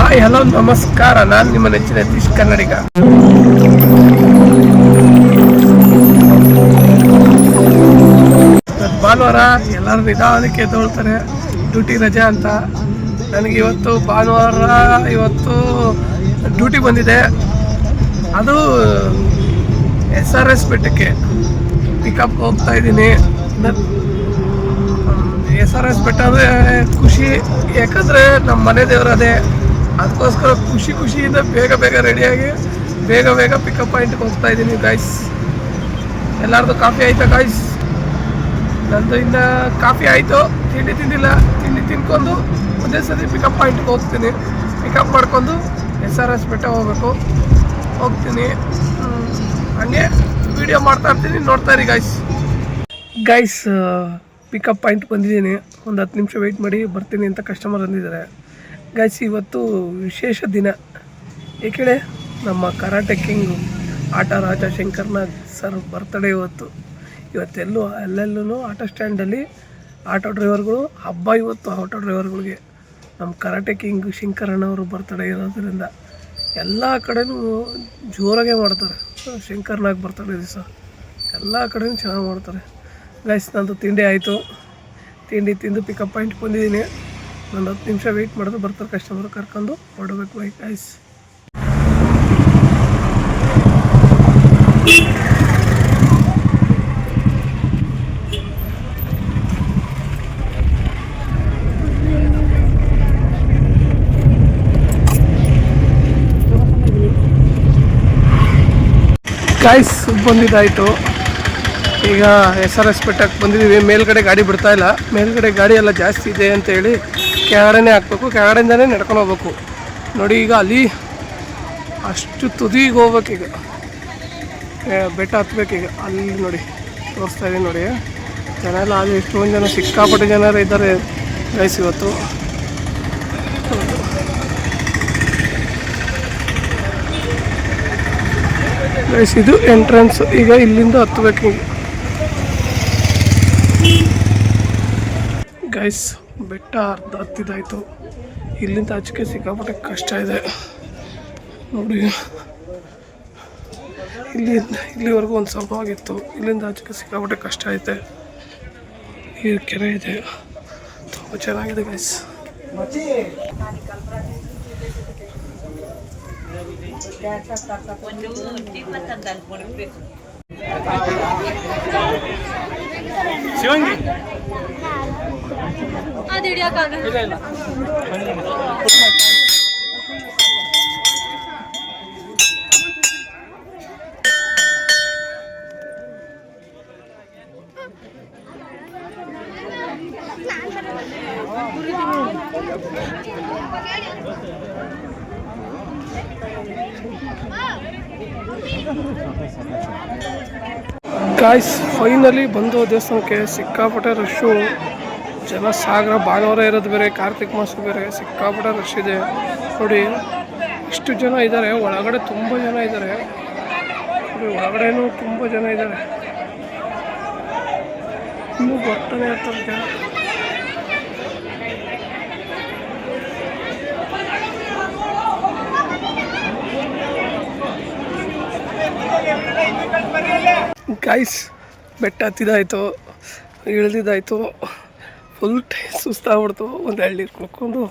Hi, hello, ನಮಸ್ಕಾರ. ನಾನು ನಿಮ್ಮ ನೆಚ್ಚಿನ ಯತೀಶ್ ಕನ್ನಡಿಗ. ಭಾನುವಾರ ಎಲ್ಲರೂ ನಿಧಾನಕ್ಕೆ ಎದ್ದೊಳ್ತಾರೆ. ಡ್ಯೂಟಿ ರಜೆ ಅಂತ. ನನಗೆ ಇವತ್ತು ಭಾನುವಾರ, ಇವತ್ತು ಡ್ಯೂಟಿ ಬಂದಿದೆ. ಅದು ಎಸ್ ಆರ್ ಎಸ್ ಬೆಟ್ಟಕ್ಕೆ ಪಿಕಪ್ ಹೋಗ್ತಾ ಇದ್ದೀನಿ. ಎಸ್ ಆರ್ ಎಸ್ ಬೆಟ್ಟ ಅಂದರೆ ಖುಷಿ. ಯಾಕಂದರೆ ನಮ್ಮ ಮನೆ ದೇವರದೇ ಅದಕ್ಕೋಸ್ಕರ ಖುಷಿ ಖುಷಿಯಿಂದ ಬೇಗ ಬೇಗ ರೆಡಿಯಾಗಿ ಬೇಗ ಬೇಗ ಪಿಕಪ್ ಪಾಯಿಂಟ್ಗೆ ಹೋಗ್ತಾ ಇದ್ದೀನಿ ಗಾಯ್ಸ್ ಎಲ್ಲರದು ಕಾಫಿ ಆಯ್ತಾ ಗಾಯ್ಸ್ ನಂದು ಇನ್ನು ಕಾಫಿ ಆಯಿತು. ತಿಂಡಿ ತಿಂದಿಲ್ಲ. ತಿಂಡಿ ತಿನ್ಕೊಂಡು ಒಂದೇ ಸತಿ ಪಿಕಪ್ ಪಾಯಿಂಟ್ಗೆ ಹೋಗ್ತೀನಿ. ಪಿಕಪ್ ಮಾಡ್ಕೊಂಡು ಎಸ್ ಆರ್ ಎಸ್ ಬೆಟ್ಟ ಹೋಗ್ಬೇಕು. ಹೋಗ್ತೀನಿ. ಹಂಗೆ ವಿಡಿಯೋ ಮಾಡ್ತಾ ಇರ್ತೀನಿ. ನೋಡ್ತಾ ಇರಿ ಗಾಯ್ಸ್ ಗೈಸ್ ಪಿಕಪ್ ಪಾಯಿಂಟ್ ಬಂದಿದ್ದೀನಿ. ಒಂದು ಹತ್ತು ನಿಮಿಷ ವೆಯ್ಟ್ ಮಾಡಿ ಬರ್ತೀನಿ ಅಂತ ಕಸ್ಟಮರ್ ಅಂದಿದ್ದಾರೆ. ಗೈಸ್, ಇವತ್ತು ವಿಶೇಷ ದಿನ. ಏಕೆಳೆ, ನಮ್ಮ ಕರಾಟೆ ಕಿಂಗ್ ಆಟ ರಾಜ ಶಂಕರ್ನಾಗ್ ಸರ್ ಬರ್ತಡೇ ಇವತ್ತು. ಇವತ್ತೆಲ್ಲೂ ಅಲ್ಲೆಲ್ಲೂ ಆಟೋ ಸ್ಟ್ಯಾಂಡಲ್ಲಿ ಆಟೋ ಡ್ರೈವರ್ಗಳು, ಹಬ್ಬ ಇವತ್ತು ಆಟೋ ಡ್ರೈವರ್ಗಳಿಗೆ. ನಮ್ಮ ಕರಾಟೆ ಕಿಂಗ್ ಶಂಕರಣ್ಣವರು ಬರ್ತಡೇ ಇರೋದ್ರಿಂದ ಎಲ್ಲ ಕಡೆನೂ ಜೋರಾಗೆ ಮಾಡ್ತಾರೆ. ಶಂಕರ್ನಾಗ್ ಬರ್ತಡೇ ದಿವಸ ಎಲ್ಲ ಕಡೆನೂ ಚೆನ್ನಾಗಿ ಮಾಡ್ತಾರೆ. ಗೈಸ್, ನಂದು ತಿಂಡಿ ಆಯಿತು. ತಿಂಡಿ ತಿಂದು ಪಿಕಪ್ ಪಾಯಿಂಟ್ ಬಂದಿದ್ದೀನಿ. ಒಂದು ಹತ್ತು ನಿಮಿಷ ವೆಯ್ಟ್ ಮಾಡಿದ್ರೆ ಬರ್ತಾರೆ ಕಸ್ಟಮರ್ ಕರ್ಕೊಂಡು ಹೊಡಬೇಕು ಬೈಕ್ ಐಸ್ ಕಾಯ್ಸ್ ಬಂದಿದ್ದಾಯಿತು. ಈಗ ಎಸ್ ಆರ್ ಎಸ್ ಪೆಟ್ಟಾಕ್ ಬಂದಿದ್ದೀವಿ. ಮೇಲ್ಗಡೆ ಗಾಡಿ ಬಿಡ್ತಾ ಇಲ್ಲ. ಮೇಲ್ಗಡೆ ಗಾಡಿ ಎಲ್ಲ ಜಾಸ್ತಿ ಇದೆ ಅಂತ ಹೇಳಿ ಕೆಳಗಡೆನೇ ಹಾಕ್ಬೇಕು ಕೆಳಗಡೆಯಿಂದನೇ ನಡ್ಕೊಂಡು ಹೋಗ್ಬೇಕು. ನೋಡಿ ಈಗ ಅಲ್ಲಿ ಅಷ್ಟು ತುದಿಗೆ ಹೋಗ್ಬೇಕೀಗ ಈಗ. ಬೆಟ್ಟ ಹತ್ಬೇಕೀಗ ಅಲ್ಲಿ ನೋಡಿ, ತೋರಿಸ್ತಾ ಇದೀನಿ ನೋಡಿ. ಜನ ಎಲ್ಲ ಅದು ಎಷ್ಟೊಂದು ಜನ ಸಿಕ್ಕಾಪಟ್ಟೆ ಜನರು ಇದ್ದಾರೆ ಗೈಸ್ ಇವತ್ತು. ಗೈಸ್ ಇದು ಎಂಟ್ರೆನ್ಸ್ ಈಗ ಇಲ್ಲಿಂದ ಹತ್ಬೇಕು ಈಗ. ಗೈಸ್ ಬೆಟ್ಟ ಅರ್ಧ ಹತ್ತಿದಾಯ್ತು. ಇಲ್ಲಿಂದ ಆಚೆಗೆ ಸಿಕ್ಕಾಪಟ್ಟೆ ಕಷ್ಟ ಇದೆ. ನೋಡಿ. ಇಲ್ಲಿ, ಇಲ್ಲಿವರೆಗೂ ಒಂದು ಸ್ವಲ್ಪ ಆಗಿತ್ತು ಇಲ್ಲಿಂದ ಆಚೆಗೆ ಸಿಕ್ಕಾಪಟ್ಟೆ ಕಷ್ಟ ಐತೆ. ಈ ಕೆರೆ ಇದೆ. ತುಂಬ ಚೆನ್ನಾಗಿದೆ ಗೈಸ್ ಶಿವಂಗಿ. ಅದು ಹಿಡಿಯೋಕ್ಕಾಗಲ್ಲ ಗಾಯ್ಸ್ ಫೈನಲಿ ಬಂದು ದೇವಸ್ಥಾನಕ್ಕೆ ಸಿಕ್ಕಾಪಟ್ಟೆ ರಶ್ಶು ಜನ ಸಾಗರ ಭಾನುವಾರ ಇರೋದು ಬೇರೆ, ಕಾರ್ತಿಕ್ ಮಾಸ ಬೇರೆ, ಸಿಕ್ಕಾಪಟ್ಟೆ ರಶ್ ಇದೆ. ನೋಡಿ, ಇಷ್ಟು ಜನ ಇದ್ದಾರೆ, ಒಳಗಡೆ ತುಂಬ ಜನ ಇದ್ದಾರೆ. ನೋಡಿ, ಒಳಗಡೆನೂ ತುಂಬ ಜನ ಇದ್ದಾರೆ. ಇನ್ನೂ ಬರ್ತಾನೆ ಇರ್ತಾರೆ ಜನ. ಬೆಟ್ಟ ಹತ್ತಿದಾಯ್ತು, ಇಳಿದಿದ್ದಾಯ್ತು. Full tie ಸುಸ್ತಾಗ್ಬಿಡ್ತು. ಒಂದು ಹಳ್ಳಿ ಕುಳ್ಕೊಂಡು,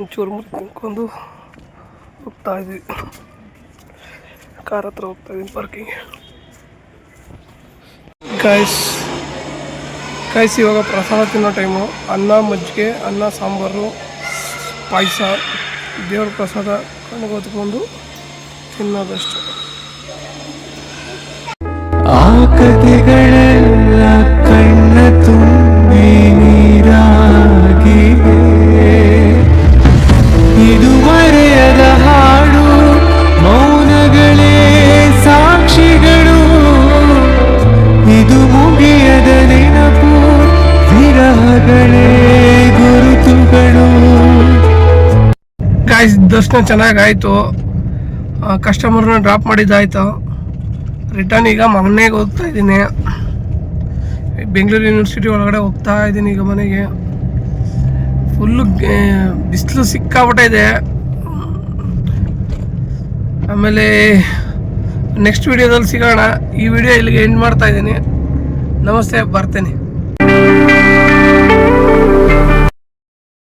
ಒಂಚೂರು ಮುರು ಹೋಗ್ತಾ ಇದ್ವಿ. ಕಾರ್ ಹತ್ರ ಹೋಗ್ತಾ ಇದ್ದೀನಿ ಪಾರ್ಕಿಂಗ್ ಗಾಯ್ಸ್ ಗಾಯ್ಸ್ ಇವಾಗ ಪ್ರಸಾದ ತಿನ್ನೋ ಟೈಮು ಅನ್ನ, ಮಜ್ಜಿಗೆ, ಅನ್ನ, ಸಾಂಬಾರು, ಪಾಯಸ, ದೇವ್ರ ಪ್ರಸಾದ ಕಣ್ಣಿಗೆ ಹೊತ್ಕೊಂಡು ತಿನ್ನೋದಷ್ಟು. ಗಾಯ್ಸ್ ದರ್ಶನ ಚೆನ್ನಾಗಾಯಿತು. ಕಸ್ಟಮರ್ನ ಡ್ರಾಪ್ ಮಾಡಿದ್ದಾಯಿತು. ರಿಟರ್ನ್ ಈಗ ಮನೆಗೆ ಹೋಗ್ತಾ ಇದ್ದೀನಿ. ಬೆಂಗಳೂರು ಯೂನಿವರ್ಸಿಟಿ ಒಳಗಡೆ ಹೋಗ್ತಾ ಇದ್ದೀನಿ ಈಗ ಮನೆಗೆ. ಫುಲ್ಲು ಬಿಸಿಲು ಸಿಕ್ಕಾಬಿಟ್ಟಿದೆ ಆಮೇಲೆ ನೆಕ್ಸ್ಟ್ ವಿಡಿಯೋದಲ್ಲಿ ಸಿಗೋಣ. ಈ ವಿಡಿಯೋ ಇಲ್ಲಿಗೆ ಎಂಡ್ ಮಾಡ್ತಾ ಇದ್ದೀನಿ. ನಮಸ್ತೆ, ಬರ್ತೇನೆ.